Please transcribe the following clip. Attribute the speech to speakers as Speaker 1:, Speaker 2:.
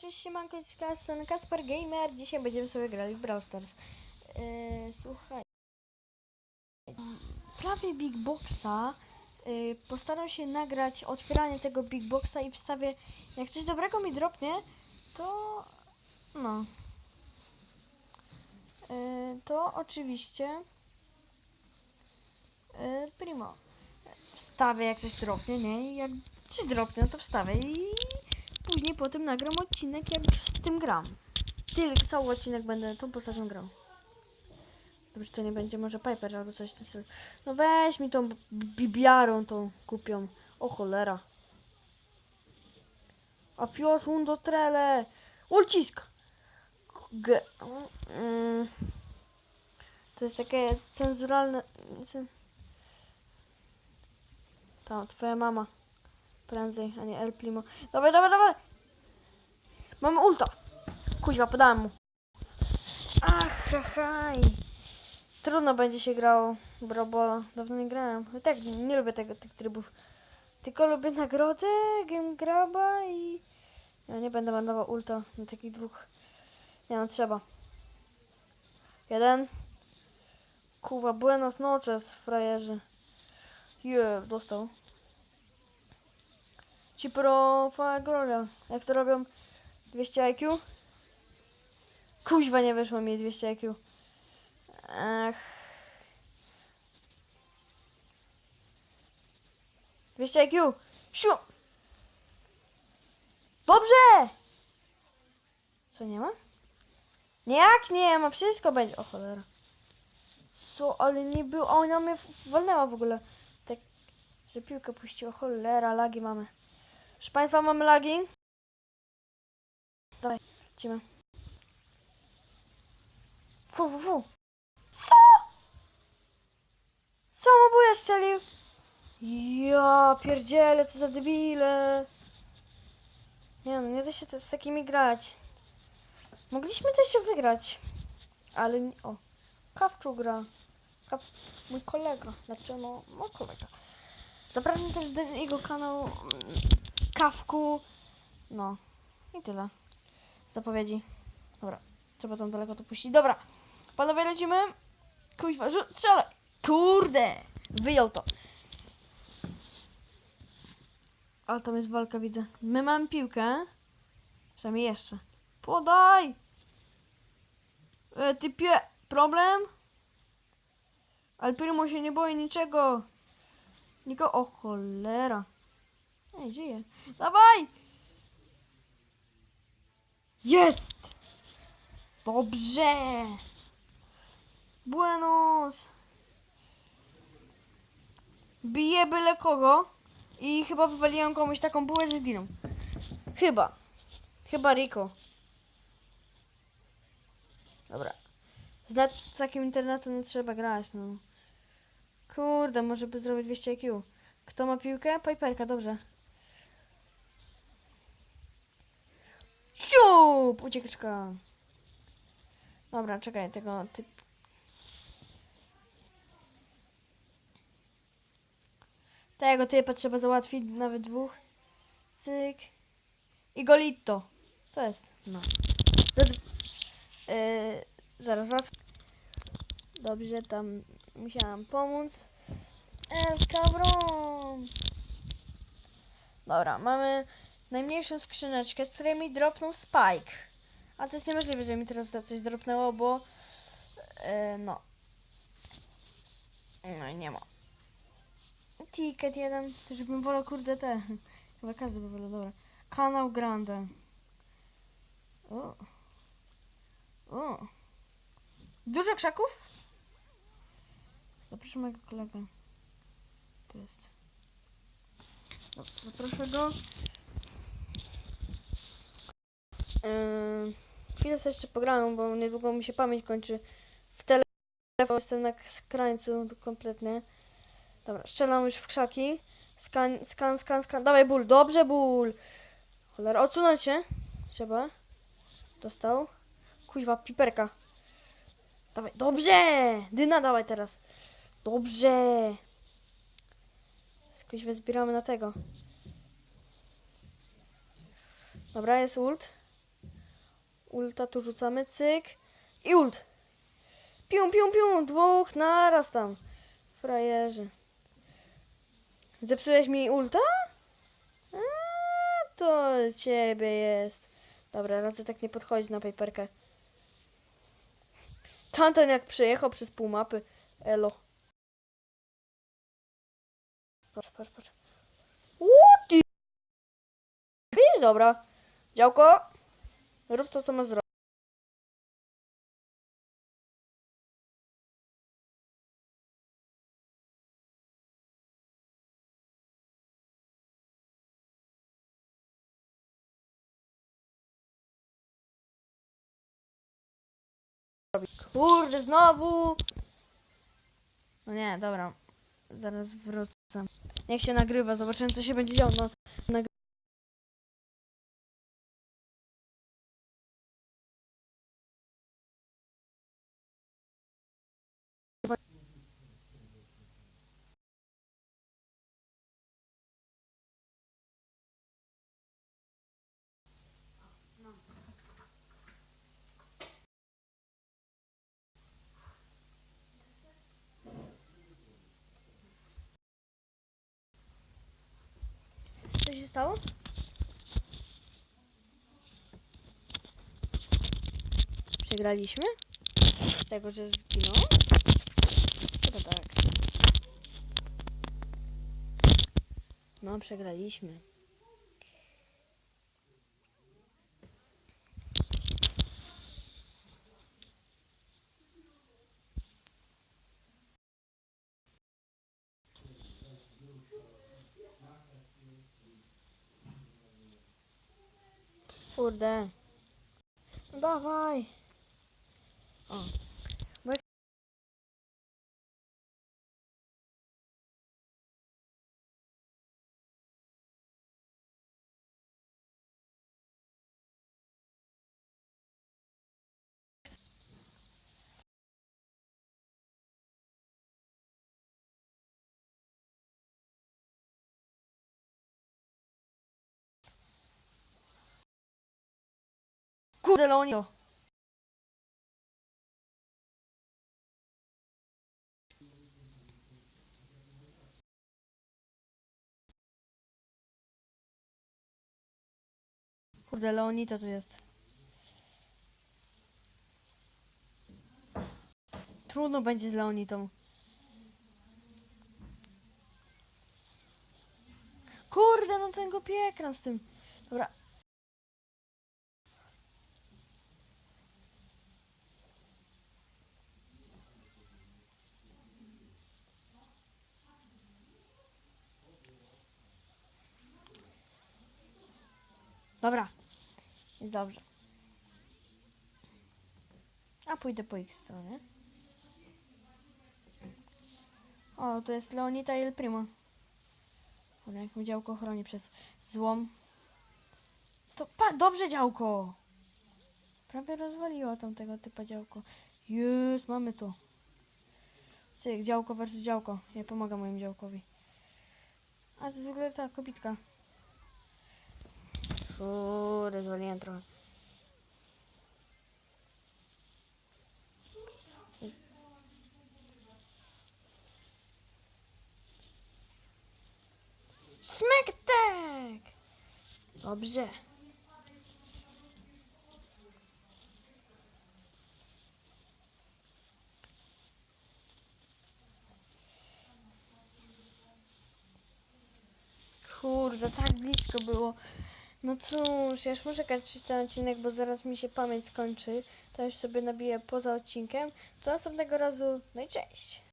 Speaker 1: cześć, siemanko, z Kasper, Gamer. Dzisiaj będziemy sobie grali w Brawl Stars. Yy, słuchaj. Prawie Big Boxa. Yy, postaram się nagrać otwieranie tego Big Boxa i wstawię. Jak coś dobrego mi dropnie, to. No. Yy, to oczywiście. Primo. Wstawię jak coś dropnie, nie? Jak coś dropnie, no to wstawię i później potem nagram odcinek, jak z tym gram. Tylko cały odcinek będę tą postacią grał. Dobrze, to nie będzie może Piper albo coś. To sobie... No weź mi tą bibiarą tą kupią. O cholera. A fios hundo trele. Ulcisk. G. Mm. To jest takie cenzuralne. cen- To, twoja mama. Prędzej, a nie El Primo. Dawaj, dawaj, dawaj! Mam ulta! Kuźwa, podałem mu. Ach, ha, haj. Trudno będzie się grało w Brabola. Dawno nie grałem. I tak nie lubię tego, tych trybów. Tylko lubię nagrodę, game graba i... Ja nie będę marnował ulta na takich dwóch. Nie no, trzeba. Jeden. Kuwa, buenas noches, frajerzy. Je, dostał. Ci pro Fagrolia. Jak to robią? 200 IQ? Kuźwa nie wyszło mi 200 IQ. Ach. 200 IQ! Siu! Dobrze! Co nie ma? Nie, Jak nie ma? Wszystko będzie. O cholera. Co? Ale nie było. Ona mnie walnęła w ogóle. Tak, że piłkę puściła. Cholera, lagi mamy. Proszę Państwa, mamy lagi. Dawaj, lecimy. Fu. Co? Samobuja strzelił. Ja pierdzielę, co za debile. Nie no, nie da się to z takimi grać. Mogliśmy też się wygrać. Ale. O, Kawczu gra. Kaw... Mój kolega. Znaczy no, mój kolega. Zapraszam też do jego kanału mm, Kawku. No. I tyle. Zapowiedzi. Dobra. Trzeba tam daleko to puścić. Dobra. Panowie lecimy. Kuźwa, rzut. Kurde. Wyjął to. Ale tam jest walka, widzę. My mamy piłkę. Przynajmniej jeszcze. Podaj! E, typie, problem? Ale Primo się nie boi niczego. Niko, o cholera. Ej, żyje. Dawaj! Jest! Dobrze! Buenos! Biję byle kogo i chyba wywaliłem komuś taką bułę ze zginą. Chyba. Chyba Rico. Dobra. Z takim internetem nie trzeba grać, no. Kurde, może by zrobić 200 IQ. Kto ma piłkę? Piperka, dobrze. Siup! Ucieczka. Dobra, czekaj, tego typ... Tego typa trzeba załatwić, nawet dwóch. Cyk. I golito. Co jest? No. Zad... Yy, zaraz wracam. Dobrze, tam musiałam pomóc. El cabron. Dobra, mamy najmniejszą skrzyneczkę, z której mi dropnął Spike. A to jest niemożliwe, że mi teraz coś dropnęło, bo... Yy, no. No i nie ma. Ticket jeden, też bym wolał, kurde, te. Chyba każdy by wolał, dobra. Kanał Grande. O. O. Dużo krzaków? Zaproszę mojego kolegę. To jest. Dobra, zaproszę go. Yy, chwilę sobie jeszcze pogram, bo niedługo mi się pamięć kończy. W telefon jestem na krańcu kompletnie. Dobra, strzelam już w krzaki. Skan, skan, skan, skan. Dawaj ból, dobrze ból. Cholera, odsunąć się. Trzeba. Dostał. Kuźwa, piperka. Dawaj, dobrze! Dyna dawaj teraz. Dobrze! Kuźwa, zbieramy na tego. Dobra, jest ult. Ulta tu rzucamy, cyk. I ult. Pium, pium, pium. Dwóch naraz tam. Frajerzy. Zepsułeś mi ulta? A, to ciebie jest. Dobra, radzę tak nie podchodzić na paperkę. Tamten jak przejechał przez pół mapy. Elo. Patrz, patrz, patrz. The... Widzisz, dobra. Działko. Rób to, co ma zrobić. Kurde, znowu! No nie, dobra. Zaraz wrócę. Niech się nagrywa, zobaczymy co się będzie działo. No, stało? Przegraliśmy? Z tego, że zginął? Chyba tak. No, przegraliśmy. Kurde. Dawaj. O. Kurde, Leonio. Kurde, Leonito tu jest. Trudno będzie z Leonitą. Kurde, no ten go piekran z tym. Dobra. Dobra. Jest dobrze. A pójdę po ich stronie. O, to jest Leonita i El Primo. Jak mu działko chroni przez złom. To pa, dobrze działko! Prawie rozwaliło tamtego typa działko. Jest, mamy to. Cyk, działko versus działko. Ja pomagam mojemu działkowi. A to jest w ogóle ta kobitka. Kurde, zwaliłem trochę. Attack! Dobrze. Kurde, tak blisko było. No cóż, ja już muszę kończyć ten odcinek, bo zaraz mi się pamięć skończy. To już sobie nabiję poza odcinkiem. Do następnego razu, no i cześć!